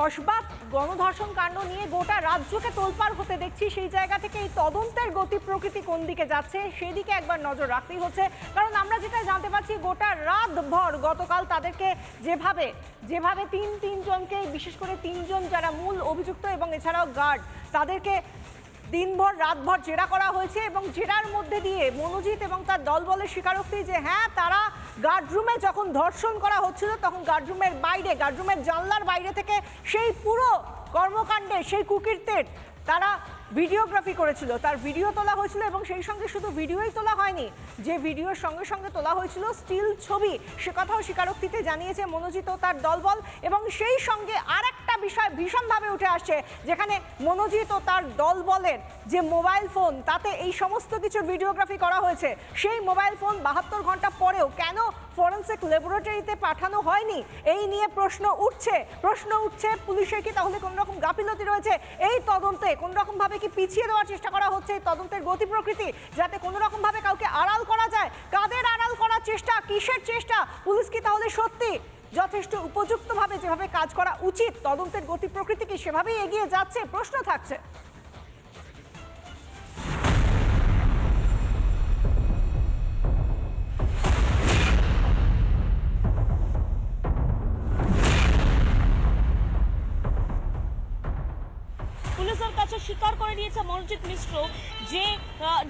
কসবা গণধর্ষণ কাণ্ড নিয়ে গোটা রাজ্যকে তোলপাড় হতে দেখছি। সেই জায়গা থেকে এই তদন্তের গতি প্রকৃতি কোন দিকে যাচ্ছে, সেদিকে একবার নজর রাখতেই হচ্ছে। কারণ আমরা যেটা জানতে পারছি, গোটা রাতভর গতকাল তাদেরকে যেভাবে যেভাবে তিন, তিনজনকে, বিশেষ করে তিনজন যারা মূল অভিযুক্ত এবং এছাড়াও গার্ড, তাদেরকে দিনভর, রাতভর জেরা করা হয়েছে এবং জেরার মধ্যে দিয়ে মনোজিৎ এবং তার দলবলের স্বীকারোক্তি যে হ্যাঁ তারা গার্ডরুমে যখন ধর্ষণ করা হচ্ছিল, তখন গার্ডরুমের বাইরে গার্ডরুমের জানলার বাইরে থেকে সেই পুরো কর্মকাণ্ডে, সেই কুকিরদের তারা ভিডিওগ্রাফি করেছিল। তার ভিডিও তোলা হয়েছিল এবং সেই সঙ্গে শুধু ভিডিওই তোলা হয়নি, যে ভিডিওর সঙ্গে সঙ্গে তোলা হয়েছিল স্টিল ছবি। সে কথাও স্বীকারোক্তিতে জানিয়েছে মনোজিত তার দলবল এবং সেই সঙ্গে আর একটা বিষয় ভীষণভাবে উঠে আসছে, যেখানে মনোজিত তার দলবলের যে মোবাইল ফোন, তাতে এই সমস্ত কিছু ভিডিওগ্রাফি করা হয়েছে। সেই মোবাইল ফোন বাহাত্তর ঘণ্টা পরেও কেন ফরেন্সিক ল্যাবরেটরিতে পাঠানো হয়নি। এই নিয়ে প্রশ্ন উঠছে। প্রশ্ন উঠছে পুলিশের কি তাহলে কোনো রকম গাফিলতি রয়েছে? এই তদন্তে কোন রকম ভাবে কি পিছিয়ে দেওয়ার চেষ্টা করা হচ্ছে এই তদন্তের গতি প্রকৃতি, যাতে কোনো রকম ভাবে কাউকে আড়াল করা যায়? কাদের আড়াল করার চেষ্টা? কিসের চেষ্টা? পুলিশ কি তাহলে সত্যি যথেষ্ট উপযুক্তভাবে যেভাবে কাজ করা উচিত, তদন্তের গতি প্রকৃতি কি সেভাবেই এগিয়ে যাচ্ছে? প্রশ্ন থাকছে। পুলিশের কাছে স্বীকার করে নিয়েছে মনোজিৎ মিশ্র যে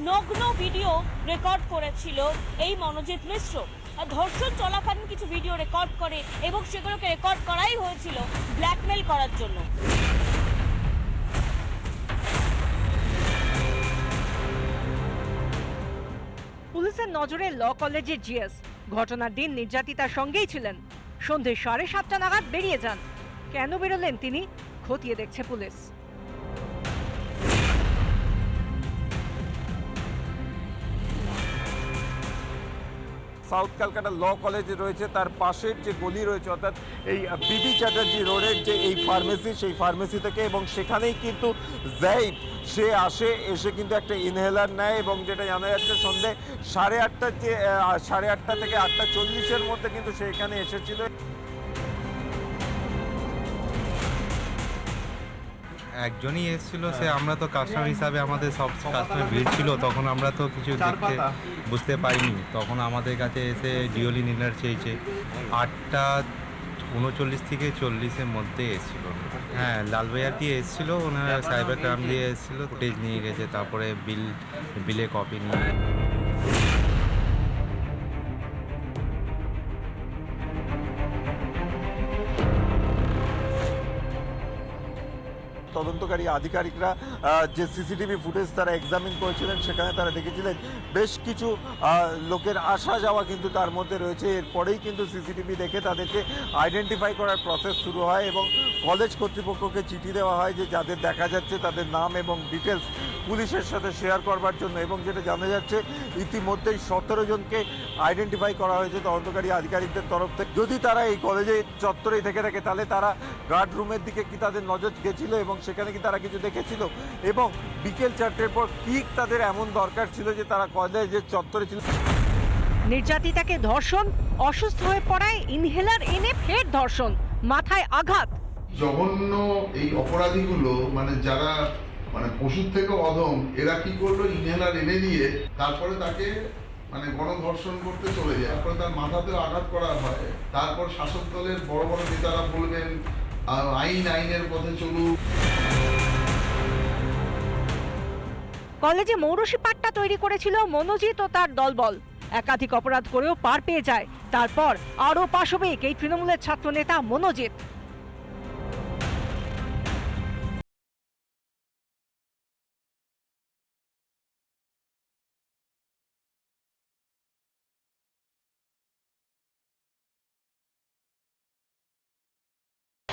নগ্ন ভিডিও রেকর্ড করেছিল এই মনোজিৎ মিশ্র। ধর্ষণ চলাকালীন কিছু ভিডিও রেকর্ড করে এবং সেগুলোকে রেকর্ড করাই হয়েছিল ব্ল্যাকমেল করার জন্য। পুলিশের নজরে ল কলেজের জিএস। ঘটনার দিন নির্যাতিতার সঙ্গেই ছিলেন। সন্ধে সাড়ে সাতটা নাগাদ বেরিয়ে যান। কেন বেরোলেন তিনি? খতিয়ে দেখছে police. South Calcutta law college রয়েছে, তার পাশের যে গলি রয়েছে, অর্থাৎ এই বিবি চ্যাটার্জি রোডের যে এই ফার্মেসি, সেই ফার্মেসি থেকে, এবং সেখানেই কিন্তু জাইদ সে আসে, এসে কিন্তু একটা ইনহেলার নেয়, এবং যেটা জানা যাচ্ছে, সন্ধে সাড়ে আটটা যে সাড়ে আটটা থেকে আটটা চল্লিশের মধ্যে কিন্তু সে এখানে এসেছিল। একজনই এসেছিল সে আমরা তো কাস্টমার হিসাবে আমাদের সব কাস্টমার ভিড় ছিল তখন আমরা তো কিছু দেখতে বুঝতে পারিনি। তখন আমাদের কাছে এসে ডিওলি নিলার চেয়েছে। আটটা উনচল্লিশ থেকে চল্লিশের মধ্যে এসেছিল। হ্যাঁ লালবাজার দিয়ে এসেছিল ওনারা সাইবার ক্রাইম দিয়ে এসেছিল ফুটেজ নিয়ে গেছে তারপরে বিল বিলে কপি নিয়ে। তদন্তকারী আধিকারিকরা যে সিসিটিভি ফুটেজ তারা এক্সামিন করেছিলেন, সেখানে তারা দেখেছিলেন বেশ কিছু লোকের আসা যাওয়া কিন্তু তার মধ্যে রয়েছে। এরপরেই কিন্তু সিসিটিভি দেখে তাদেরকে আইডেন্টিফাই করার প্রসেস শুরু হয় এবং কলেজ কর্তৃপক্ষকে চিঠি দেওয়া হয় যে যাদের দেখা যাচ্ছে তাদের নাম এবং ডিটেলস পুলিশের সাথে শেয়ার করবার জন্য এবং যেটা জানা যাচ্ছে, ইতিমধ্যেই সতেরো জনকে আইডেন্টিফাই করা হয়েছে তদন্তকারী আধিকারিকদের তরফ থেকে। যদি তারা এই কলেজে চত্বরেই থেকে থাকে, তাহলে তারা গার্ড রুমের দিকে কি তাদের নজর গেছিল এবং সেখানে কি তারা কিছু দেখেছিল? এবং বিকেল চারটের পর কি তাদের এমন দরকার ছিল যে তারা কলেজের চত্বরে ছিল? নির্যাতিতাকে ধর্ষণ অসুস্থ হয়ে পড়ায় ইনহেলার এনে ফের ধর্ষণ মাথায় আঘাত। জঘন্য এই অপরাধীগুলো মানে যারা মানে পশুর থেকে অধম এরা কি করল? ইনহেলার এনে দিয়ে তারপরে তাকে মানে গণধর্ষণ করতে চলে যায়। তারপরে তার মাথাতেও আঘাত করা হয়। তারপর শাসক দলের বড় বড় নেতারা বলবেন আহ, আইন আইনের পথে চলুক। কলেজে মৌরসি পাট্টা তৈরি করেছিল মনোজিৎ ও তার দলবল। একাধিক অপরাধ করেও পার পেয়ে যায়। তারপর আরও পাশবিক এই তৃণমূলের ছাত্র নেতা মনোজিৎ।